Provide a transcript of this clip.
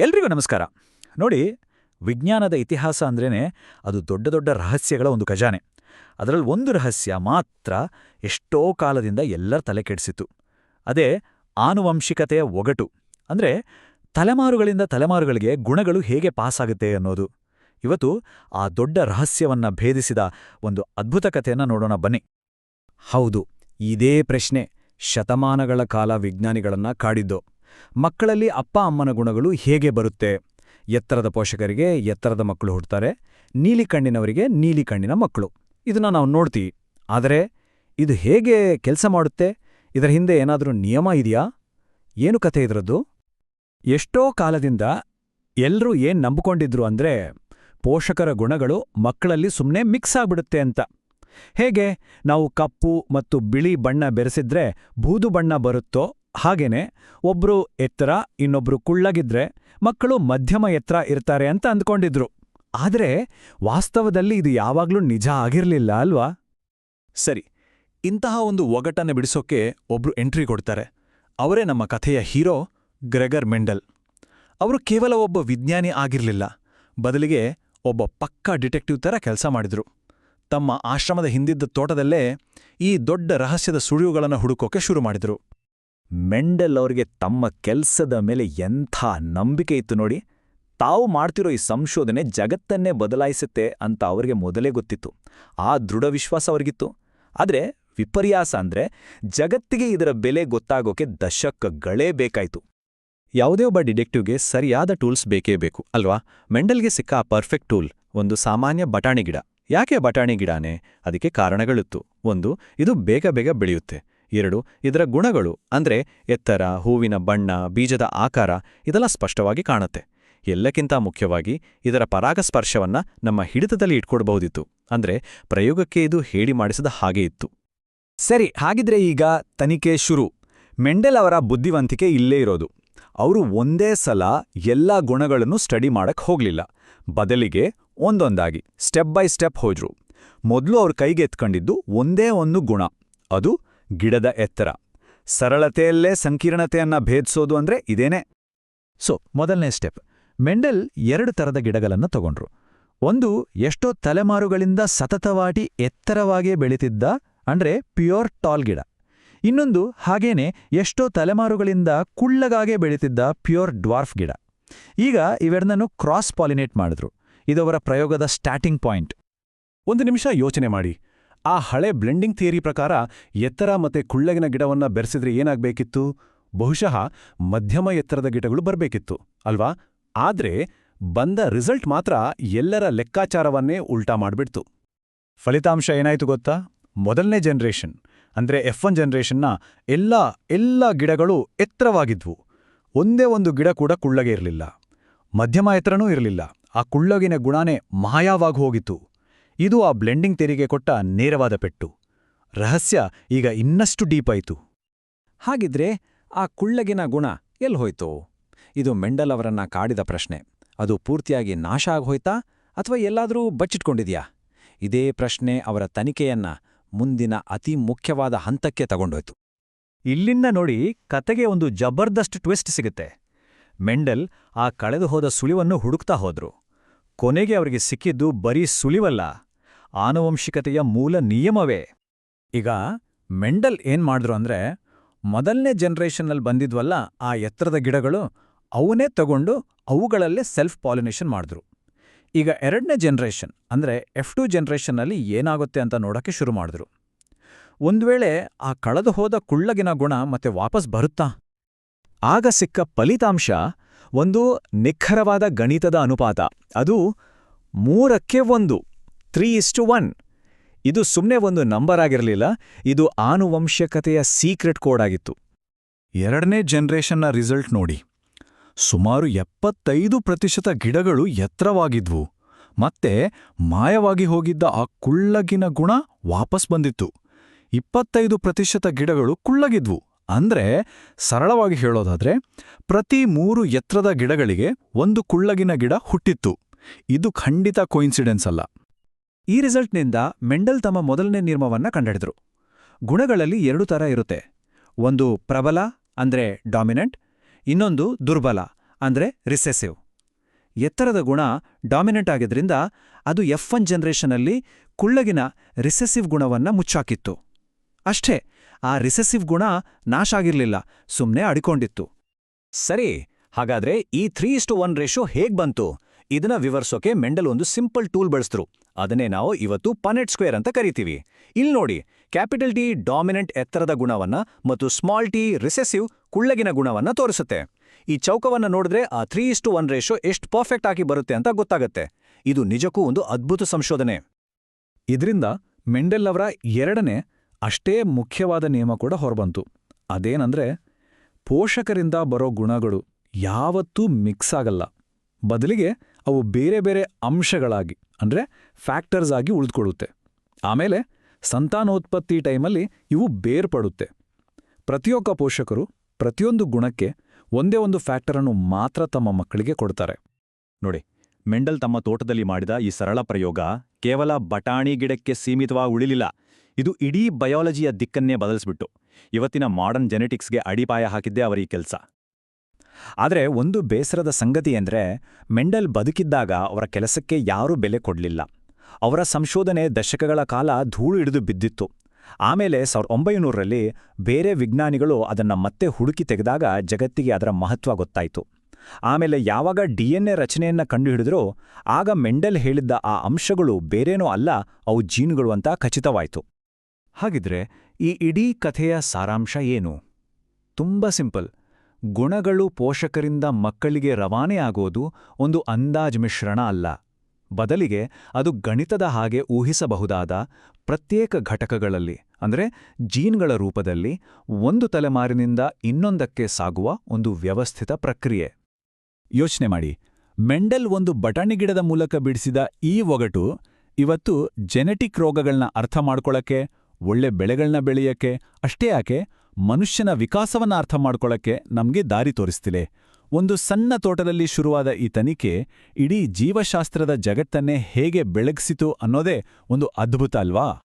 ಎಲ್ರಿಗೂ ನಮಸ್ಕಾರ. ನೋಡಿ, ವಿಜ್ಞಾನದ ಇತಿಹಾಸ ಅಂದ್ರೇ ಅದು ದೊಡ್ಡ ದೊಡ್ಡ ರಹಸ್ಯಗಳ ಒಂದು ಖಜಾನೆ. ಅದರಲ್ಲಿ ಒಂದು ರಹಸ್ಯ ಮಾತ್ರ ಎಷ್ಟೋ ಕಾಲದಿಂದ ಎಲ್ಲರ ತಲೆ ಕೆಡಿಸಿತು ಅದೇ ಆನುವಂಶಿಕತೆಯ ಒಗಟು. ಅಂದ್ರೆ ತಲೆಮಾರುಗಳಿಂದ ತಲೆಮಾರುಗಳಿಗೆ ಗುಣಗಳು ಹೇಗೆ ಪಾಸಾಗುತ್ತೆ ಅನ್ನೋದು. ಇವತ್ತು ಆ ದೊಡ್ಡ ರಹಸ್ಯವನ್ನ ಭೇದಿಸಿದ ಒಂದು ಅದ್ಭುತ ಕಥೆಯನ್ನು ನೋಡೋಣ ಬನ್ನಿ. ಹೌದು, ಇದೇ ಪ್ರಶ್ನೆ ಶತಮಾನಗಳ ಕಾಲ ವಿಜ್ಞಾನಿಗಳನ್ನ ಕಾಡಿದ್ದು. ಮಕ್ಕಳಲ್ಲಿ ಅಪ್ಪ ಅಮ್ಮನ ಗುಣಗಳು ಹೇಗೆ ಬರುತ್ತೆ? ಎತ್ತರದ ಪೋಷಕರಿಗೆ ಎತ್ತರದ ಮಕ್ಕಳು ಹುಡ್ತಾರೆ, ನೀಲಿ ಕಣ್ಣಿನವರಿಗೆ ನೀಲಿ ಕಣ್ಣಿನ ಮಕ್ಕಳು. ಇದನ್ನ ನಾವು ನೋಡ್ತೀವಿ. ಆದರೆ ಇದು ಹೇಗೆ ಕೆಲಸ ಮಾಡುತ್ತೆ? ಇದರ ಹಿಂದೆ ಏನಾದರೂ ನಿಯಮ ಇದೆಯಾ? ಏನು ಕಥೆ ಇದರದ್ದು? ಎಷ್ಟೋ ಕಾಲದಿಂದ ಎಲ್ರೂ ಏನ್ ನಂಬಿಕೊಂಡಿದ್ರು ಅಂದ್ರೆ ಪೋಷಕರ ಗುಣಗಳು ಮಕ್ಕಳಲ್ಲಿ ಸುಮ್ಮನೆ ಮಿಕ್ಸ್ ಆಗ್ಬಿಡುತ್ತೆ ಅಂತ. ಹೇಗೆ? ನಾವು ಕಪ್ಪು ಮತ್ತು ಬಿಳಿ ಬಣ್ಣ ಬೆರೆಸಿದ್ರೆ ಬೂದು ಬಣ್ಣ ಬರುತ್ತೋ? ಹಾಗೇನೆ ಒಬ್ರು ಎತ್ತರ, ಇನ್ನೊಬ್ರು ಕುಳ್ಳಗಿದ್ರೆ ಮಕ್ಕಳು ಮಧ್ಯಮ ಎತ್ತರ ಇರ್ತಾರೆ ಅಂತ ಅಂದ್ಕೊಂಡಿದ್ರು. ಆದ್ರೆ ವಾಸ್ತವದಲ್ಲಿ ಇದು ಯಾವಾಗ್ಲೂ ನಿಜ ಆಗಿರ್ಲಿಲ್ಲ ಅಲ್ವಾ? ಸರಿ, ಇಂತಹ ಒಂದು ಒಗಟನ್ನು ಬಿಡಿಸೋಕೆ ಒಬ್ರು ಎಂಟ್ರಿ ಕೊಡ್ತಾರೆ. ಅವರೇ ನಮ್ಮ ಕಥೆಯ ಹೀರೋ ಗ್ರೆಗರ್ ಮೆಂಡಲ್. ಅವರು ಕೇವಲ ಒಬ್ಬ ವಿಜ್ಞಾನಿ ಆಗಿರಲಿಲ್ಲ. ಬದಲಿಗೆ ಒಬ್ಬ ಪಕ್ಕಾ ಡಿಟೆಕ್ಟಿವ್ ಥರ ಕೆಲಸ ಮಾಡಿದ್ರು. ತಮ್ಮ ಆಶ್ರಮದ ಹಿಂದಿದ್ದ ತೋಟದಲ್ಲೇ ಈ ದೊಡ್ಡ ರಹಸ್ಯದ ಸುಳಿವುಗಳನ್ನು ಹುಡುಕೋಕೆ ಶುರು ಮಾಡಿದ್ರು. ಮೆಂಡಲ್ ಅವರಿಗೆ ತಮ್ಮ ಕೆಲ್ಸದ ಮೇಲೆ ಎಂಥ ನಂಬಿಕೆ ಇತ್ತು ನೋಡಿ, ತಾವು ಮಾಡ್ತಿರೋ ಈ ಸಂಶೋಧನೆ ಜಗತ್ತನ್ನೇ ಬದಲಾಯಿಸುತ್ತೆ ಅಂತ ಅವರಿಗೆ ಮೊದಲೇ ಗೊತ್ತಿತ್ತು. ಆ ದೃಢ ವಿಶ್ವಾಸ ಅವರಿಗಿತ್ತು. ಆದರೆ ವಿಪರ್ಯಾಸ ಅಂದ್ರೆ ಜಗತ್ತಿಗೆ ಇದರ ಬೆಲೆ ಗೊತ್ತಾಗೋಕೆ ದಶಕಗಳೇ ಬೇಕಾಯಿತು. ಯಾವುದೇ ಒಬ್ಬ ಡಿಟೆಕ್ಟಿವ್ಗೆ ಸರಿಯಾದ ಟೂಲ್ಸ್ ಬೇಕೇ ಬೇಕು, ಅಲ್ವಾ? ಮೆಂಡಲ್ಗೆ ಸಿಕ್ಕ ಆ ಪರ್ಫೆಕ್ಟ್ ಟೂಲ್, ಒಂದು ಸಾಮಾನ್ಯ ಬಟಾಣಿ ಗಿಡ. ಯಾಕೆ ಬಟಾಣಿ ಗಿಡಾನೇ? ಅದಕ್ಕೆ ಕಾರಣಗಳಿತ್ತು. ಒಂದು, ಇದು ಬೇಗ ಬೇಗ ಬೆಳೆಯುತ್ತೆ. ಎರಡು, ಇದರ ಗುಣಗಳು, ಅಂದ್ರೆ ಎತ್ತರ, ಹೂವಿನ ಬಣ್ಣ, ಬೀಜದ ಆಕಾರ, ಇದೆಲ್ಲ ಸ್ಪಷ್ಟವಾಗಿ ಕಾಣುತ್ತೆ. ಎಲ್ಲಕ್ಕಿಂತ ಮುಖ್ಯವಾಗಿ ಇದರ ಪರಾಗಸ್ಪರ್ಶವನ್ನ ನಮ್ಮ ಹಿಡಿತದಲ್ಲಿ ಇಟ್ಕೊಡ್ಬಹುದಿತ್ತು. ಅಂದ್ರೆ ಪ್ರಯೋಗಕ್ಕೆ ಇದು ಹೇಳಿ ಮಾಡಿಸಿದ ಹಾಗೆ ಇತ್ತು. ಸರಿ, ಹಾಗಿದ್ರೆ ಈಗ ತನಿಖೆ ಶುರು. ಮೆಂಡೆಲ್ ಅವರ ಬುದ್ಧಿವಂತಿಕೆ ಇಲ್ಲೇ ಇರೋದು. ಅವರು ಒಂದೇ ಸಲ ಎಲ್ಲಾ ಗುಣಗಳನ್ನು ಸ್ಟಡಿ ಮಾಡಕ್ಕೆ ಹೋಗಲಿಲ್ಲ. ಬದಲಿಗೆ ಒಂದೊಂದಾಗಿ, ಸ್ಟೆಪ್ ಬೈ ಸ್ಟೆಪ್ ಹೋದ್ರು. ಮೊದಲು ಅವ್ರ ಕೈಗೆ ಎತ್ಕೊಂಡಿದ್ದು ಒಂದೇ ಒಂದು ಗುಣ. ಅದು ಗಿಡದ ಎತ್ತರ. ಸರಳತೆಯಲ್ಲೇ ಸಂಕೀರ್ಣತೆಯನ್ನ ಭೇದಿಸೋದು ಅಂದ್ರೆ ಇದೇನೇ. ಸೊ ಮೊದಲನೇ ಸ್ಟೆಪ್ ಮೆಂಡೆಲ್ ಎರಡು ತರದ ಗಿಡಗಳನ್ನು ತಗೊಂಡ್ರು. ಒಂದು ಎಷ್ಟೋ ತಲೆಮಾರುಗಳಿಂದ ಸತತವಾಗಿ ಎತ್ತರವಾಗೇ ಬೆಳೀತಿದ್ದ ಅಂದ್ರೆ ಪ್ಯೂರ್ ಟಾಲ್ ಗಿಡ. ಇನ್ನೊಂದು ಹಾಗೇನೆ ಎಷ್ಟೋ ತಲೆಮಾರುಗಳಿಂದ ಕುಳ್ಳಗಾಗೆ ಬೆಳೀತಿದ್ದ ಪ್ಯೂರ್ ಡ್ವಾರ್ಫ್ ಗಿಡ. ಈಗ ಇವೆರಡನ್ನು ಕ್ರಾಸ್ ಪಾಲಿನೇಟ್ ಮಾಡಿದ್ರು ಇದವರ ಪ್ರಯೋಗದ ಸ್ಟಾರ್ಟಿಂಗ್ ಪಾಯಿಂಟ್ ಒಂದು ನಿಮಿಷ ಯೋಚನೆ ಮಾಡಿ. ಆ ಹಳೆ ಬ್ಲೆಂಡಿಂಗ್ ಥಿಯರಿ ಪ್ರಕಾರ ಎತ್ತರ ಮತ್ತೆ ಕುಳ್ಳಗಿನ ಗಿಡವನ್ನ ಬೆರೆಸಿದ್ರೆ ಏನಾಗ್ಬೇಕಿತ್ತು? ಬಹುಶಃ ಮಧ್ಯಮ ಎತ್ತರದ ಗಿಡಗಳು ಬರಬೇಕಿತ್ತು, ಅಲ್ವಾ? ಆದ್ರೆ ಬಂದ ರಿಸಲ್ಟ್ ಮಾತ್ರ ಎಲ್ಲರ ಲೆಕ್ಕಾಚಾರವನ್ನೇ ಉಲ್ಟಾ ಮಾಡ್ಬಿಡ್ತು. ಫಲಿತಾಂಶ ಏನಾಯ್ತು ಗೊತ್ತಾ? ಮೊದಲನೇ ಜನರೇಷನ್, ಅಂದ್ರೆ ಎಫ್ ಒನ್ ಜನರೇಷನ್ನ ಎಲ್ಲ ಎಲ್ಲ ಗಿಡಗಳು ಎತ್ತರವಾಗಿದ್ವು. ಒಂದೇ ಒಂದು ಗಿಡ ಕೂಡ ಕುಳ್ಳಗೆ ಇರಲಿಲ್ಲ. ಮಧ್ಯಮ ಎತ್ತರನೂ ಇರಲಿಲ್ಲ. ಆ ಕುಳ್ಳಗಿನ ಗುಣನೇ ಮಾಯವಾಗಿ ಹೋಗಿತ್ತು. ಇದು ಆ ಬ್ಲೆಂಡಿಂಗ್ ತೆರಿಗೆ ಕೊಟ್ಟ ನೇರವಾದ ಪೆಟ್ಟು. ರಹಸ್ಯ ಈಗ ಇನ್ನಷ್ಟು ಡೀಪಾಯಿತು ಹಾಗಿದ್ರೆ ಆ ಕುಳ್ಳಗಿನ ಗುಣ ಹೋಯ್ತು? ಇದು ಮೆಂಡಲ್ ಅವರನ್ನ ಕಾಡಿದ ಪ್ರಶ್ನೆ. ಅದು ಪೂರ್ತಿಯಾಗಿ ನಾಶ ಆಗೋಯ್ತಾ ಅಥವಾ ಎಲ್ಲಾದರೂ ಬಚ್ಚಿಟ್ಕೊಂಡಿದ್ಯಾ? ಇದೇ ಪ್ರಶ್ನೆ ಅವರ ತನಿಖೆಯನ್ನ ಮುಂದಿನ ಅತಿ ಮುಖ್ಯವಾದ ಹಂತಕ್ಕೆ ತಗೊಂಡೋಯ್ತು. ಇಲ್ಲಿಂದ ನೋಡಿ ಕತೆಗೆ ಒಂದು ಜಬರ್ದಸ್ಟ್ ಟ್ವಿಸ್ಟ್ ಸಿಗುತ್ತೆ. ಮೆಂಡಲ್ ಆ ಕಳೆದುಹೋದ ಸುಳಿವನ್ನು ಹುಡುಕ್ತಾ ಹೋದ್ರು. ಕೊನೆಗೆ ಅವರಿಗೆ ಸಿಕ್ಕಿದ್ದು ಬರೀ ಸುಳಿವಲ್ಲ. ಆನುವಂಶಿಕತೆಯ ಮೂಲ ನಿಯಮವೇ. ಈಗ ಮೆಂಡಲ್ ಏನ್ ಮಾಡಿದ್ರು ಅಂದ್ರೆ, ಮೊದಲನೇ ಜನ್ರೇಷನ್ನಲ್ಲಿ ಬಂದಿದ್ವಲ್ಲ ಆ ಎತ್ತರದ ಗಿಡಗಳು ಅವನೇ ತಗೊಂಡು ಅವುಗಳಲ್ಲೇ ಸೆಲ್ಫ್ ಪಾಲಿನೇಷನ್ ಮಾಡಿದ್ರು. ಈಗ ಎರಡನೇ ಜನರೇಷನ್ ಅಂದ್ರೆ ಎಫ್ ಟು ಜನ್ರೇಷನ್ನಲ್ಲಿ ಏನಾಗುತ್ತೆ ಅಂತ ನೋಡಕ್ಕೆ ಶುರು ಮಾಡಿದ್ರು. ಒಂದ್ವೇಳೆ ಆ ಕಳೆದು ಹೋದ ಕುಳ್ಳಗಿನ ಗುಣ ಮತ್ತೆ ವಾಪಸ್ ಬರುತ್ತಾ? ಆಗ ಸಿಕ್ಕ ಫಲಿತಾಂಶ ಒಂದು ನಿಖರವಾದ ಗಣಿತದ ಅನುಪಾತ. ಅದು ಮೂರಕ್ಕೆ ಒಂದು. ತ್ರೀ ಇಸ್ಟು ಒನ್ ಇದು ಸುಮ್ಮನೆ ಒಂದು ನಂಬರ್ ಆಗಿರಲಿಲ್ಲ, ಇದು ಆನುವಂಶಕತೆಯ ಸೀಕ್ರೆಟ್ ಕೋಡ್ ಆಗಿತ್ತು. ಎರಡನೇ ಜನರೇಷನ್ನ ರಿಸಲ್ಟ್ ನೋಡಿ. ಸುಮಾರು ಎಪ್ಪತ್ತೈದು ಪ್ರತಿಶತ ಗಿಡಗಳು ಎತ್ತರವಾಗಿದ್ವು. ಮತ್ತೆ ಮಾಯವಾಗಿ ಹೋಗಿದ್ದ ಆ ಕುಳ್ಳಗಿನ ಗುಣ ವಾಪಸ್ ಬಂದಿತ್ತು. ಇಪ್ಪತ್ತೈದು ಪ್ರತಿಶತ ಗಿಡಗಳು ಕುಳ್ಳಗಿದ್ವು. ಅಂದ್ರೆ, ಸರಳವಾಗಿ ಹೇಳೋದಾದ್ರೆ, ಪ್ರತಿ ಮೂರು ಎತ್ತರದ ಗಿಡಗಳಿಗೆ ಒಂದು ಕುಳ್ಳಗಿನ ಗಿಡ ಹುಟ್ಟಿತ್ತು. ಇದು ಖಂಡಿತ ಕೋಯಿನ್ಸಿಡೆನ್ಸ್ ಅಲ್ಲ. ಈ ರಿಸಲ್ಟ್ನಿಂದ ಮೆಂಡಲ್ ತಮ್ಮ ಮೊದಲನೇ ನಿರ್ಮವನ್ನ ಕಂಡಿಡಿದ್ರು ಗುಣಗಳಲ್ಲಿ ಎರಡು ಥರ ಇರುತ್ತೆ. ಒಂದು ಪ್ರಬಲ, ಅಂದ್ರೆ ಡಾಮಿನೆಂಟ್, ಇನ್ನೊಂದು ದುರ್ಬಲ, ಅಂದ್ರೆ ರಿಸೆಸಿವ್ ಎತ್ತರದ ಗುಣ ಡಾಮಿನೆಂಟ್ ಆಗಿದ್ರಿಂದ ಅದು ಎಫ್ ಒನ್ ಜನರೇಷನಲ್ಲಿ ಕುಳ್ಳಗಿನ ರಿಸೆಸಿವ್ ಗುಣವನ್ನ ಮುಚ್ಚಾಕಿತ್ತು. ಅಷ್ಟೇ, ಆ ರಿಸೆಸಿವ್ ಗುಣ ನಾಶ ಆಗಿರಲಿಲ್ಲ ಸುಮ್ಮನೆ ಅಡಿಕೊಂಡಿತ್ತು ಸರಿ, ಹಾಗಾದ್ರೆ ಈ ತ್ರೀ ಇಸ್ಟು ಒನ್ ರೇಷೋ ಹೇಗ್ ಬಂತು? ಇದನ್ನ ವಿವರಿಸೋಕೆ ಮೆಂಡಲ್ ಒಂದು ಸಿಂಪಲ್ ಟೂಲ್ ಬಳಸಿದ್ರು. ಅದನ್ನೇ ನಾವು ಇವತ್ತು ಪನೆಟ್ ಸ್ಕ್ವೇರ್ ಅಂತ ಕರಿತೀವಿ. ಇಲ್ಲಿ ನೋಡಿ, ಕ್ಯಾಪಿಟಲ್ ಟಿ ಡಾಮಿನೆಂಟ್ ಎತ್ತರದ ಗುಣವನ್ನ ಮತ್ತು ಸ್ಮಾಲ್ ಟಿ ರಿಸೆಸಿವ್ ಕುಳ್ಳಗಿನ ಗುಣವನ್ನ ತೋರಿಸುತ್ತೆ. ಈ ಚೌಕವನ್ನ ನೋಡಿದ್ರೆ ಆ three is to one ratio ಎಷ್ಟು ಪರ್ಫೆಕ್ಟ್ ಆಗಿ ಬರುತ್ತೆ ಅಂತ ಗೊತ್ತಾಗುತ್ತೆ. ಇದು ನಿಜಕ್ಕೂ ಒಂದು ಅದ್ಭುತ ಸಂಶೋಧನೆ. ಇದರಿಂದ ಮೆಂಡೆಲ್ ಅವರ ಎರಡನೇ ಅಷ್ಟೇ ಮುಖ್ಯವಾದ ನಿಯಮ ಕೂಡ ಹೊರಬಂತು. ಅದೇನಂದ್ರೆ, ಪೋಷಕರಿಂದ ಬರೋ ಗುಣಗಳು ಯಾವತ್ತೂ ಮಿಕ್ಸ್ ಆಗಲ್ಲ. ಬದಲಿಗೆ ಅವು ಬೇರೆ ಬೇರೆ ಅಂಶಗಳಾಗಿ, ಅಂದ್ರೆ ಫ್ಯಾಕ್ಟರ್ಸ್ ಆಗಿ ಉಳಿದುಕೊಳ್ಳುತ್ತೆ. ಆಮೇಲೆ ಸಂತಾನೋತ್ಪತ್ತಿ ಟೈಮಲ್ಲಿ ಇವು ಬೇರ್ಪಡುತ್ತೆ. ಪ್ರತಿಯೊಬ್ಬ ಪೋಷಕರು ಪ್ರತಿಯೊಂದು ಗುಣಕ್ಕೆ ಒಂದೇ ಒಂದು ಫ್ಯಾಕ್ಟರನ್ನು ಮಾತ್ರ ತಮ್ಮ ಮಕ್ಕಳಿಗೆ ಕೊಡ್ತಾರೆ. ನೋಡಿ, ಮೆಂಡಲ್ ತಮ್ಮ ತೋಟದಲ್ಲಿ ಮಾಡಿದ ಈ ಸರಳ ಪ್ರಯೋಗ ಕೇವಲ ಬಟಾಣಿ ಗಿಡಕ್ಕೆ ಸೀಮಿತವಾಗಿ ಉಳಿಲಿಲ್ಲ. ಇದು ಇಡೀ ಬಯಾಲಜಿಯ ದಿಕ್ಕನ್ನೇ ಬದಲಿಸ್ಬಿಟ್ಟು. ಇವತ್ತಿನ ಮಾಡರ್ನ್ ಜೆನೆಟಿಕ್ಸ್ಗೆ ಅಡಿಪಾಯ ಹಾಕಿದ್ದೇ ಅವರ ಈ ಕೆಲಸ. ಆದ್ರೆ ಒಂದು ಬೇಸರದ ಸಂಗತಿ ಎಂದರೆ ಮೆಂಡಲ್ ಬದುಕಿದ್ದಾಗ ಅವರ ಕೆಲಸಕ್ಕೆ ಯಾರೂ ಬೆಲೆ ಕೊಡಲಿಲ್ಲ. ಅವರ ಸಂಶೋಧನೆ ದಶಕಗಳ ಕಾಲ ಧೂಳು ಹಿಡಿದು ಬಿದ್ದಿತ್ತು. ಆಮೇಲೆ ಸಾವಿರದ ಒಂಬೈನೂರರಲ್ಲಿ ಬೇರೆ ವಿಜ್ಞಾನಿಗಳು ಅದನ್ನ ಮತ್ತೆ ಹುಡುಕಿ ತೆಗೆದಾಗ ಜಗತ್ತಿಗೆ ಅದರ ಮಹತ್ವ ಗೊತ್ತಾಯಿತು. ಆಮೇಲೆ ಯಾವಾಗ ಡಿಎನ್ಎ ರಚನೆಯನ್ನ ಕಂಡುಹಿಡಿದ್ರೋ ಆಗ ಮೆಂಡಲ್ ಹೇಳಿದ್ದ ಆ ಅಂಶಗಳು ಬೇರೇನೋ ಅಲ್ಲ, ಅವು ಜೀನ್ಗಳು ಅಂತ ಖಚಿತವಾಯಿತು. ಹಾಗಿದ್ರೆ ಈ ಇಡೀ ಕಥೆಯ ಸಾರಾಂಶ ಏನು? ತುಂಬ ಸಿಂಪಲ್. ಗುಣಗಳು ಪೋಷಕರಿಂದ ಮಕ್ಕಳಿಗೆ ರವಾನೆ ಆಗೋದು ಒಂದು ಅಂದಾಜ್ ಮಿಶ್ರಣ ಅಲ್ಲ. ಬದಲಿಗೆ ಅದು ಗಣಿತದ ಹಾಗೆ ಊಹಿಸಬಹುದಾದ ಪ್ರತ್ಯೇಕ ಘಟಕಗಳಲ್ಲಿ, ಅಂದ್ರೆ ಜೀನ್ಗಳ ರೂಪದಲ್ಲಿ ಒಂದು ತಲೆಮಾರಿನಿಂದ ಇನ್ನೊಂದಕ್ಕೆ ಸಾಗುವ ಒಂದು ವ್ಯವಸ್ಥಿತ ಪ್ರಕ್ರಿಯೆ. ಯೋಚನೆ ಮಾಡಿ. ಮೆಂಡೆಲ್ ಒಂದು ಬಟಾಣಿ ಗಿಡದ ಮೂಲಕ ಬಿಡಿಸಿದ ಈ ಒಗಟು ಇವತ್ತು ಜೆನೆಟಿಕ್ ರೋಗಗಳನ್ನ ಅರ್ಥ ಮಾಡ್ಕೊಳಕ್ಕೆ, ಒಳ್ಳೆ ಬೆಳೆಗಳನ್ನ ಬೆಳೆಯಕ್ಕೆ, ಅಷ್ಟೇ ಯಾಕೆ ಮನುಷ್ಯನ ವಿಕಾಸವನ್ನ ಅರ್ಥ ಮಾಡ್ಕೊಳಕ್ಕೆ ನಮ್ಗೆ ದಾರಿ ತೋರಿಸ್ತಿಲೆ ಒಂದು ಸಣ್ಣ ತೋಟದಲ್ಲಿ ಶುರುವಾದ ಈ ತನಿಖೆ ಇಡೀ ಜೀವಶಾಸ್ತ್ರದ ಜಗತ್ತನ್ನೇ ಹೇಗೆ ಬೆಳಗಿಸಿತು ಅನ್ನೋದೇ ಒಂದು ಅದ್ಭುತ ಅಲ್ವಾ?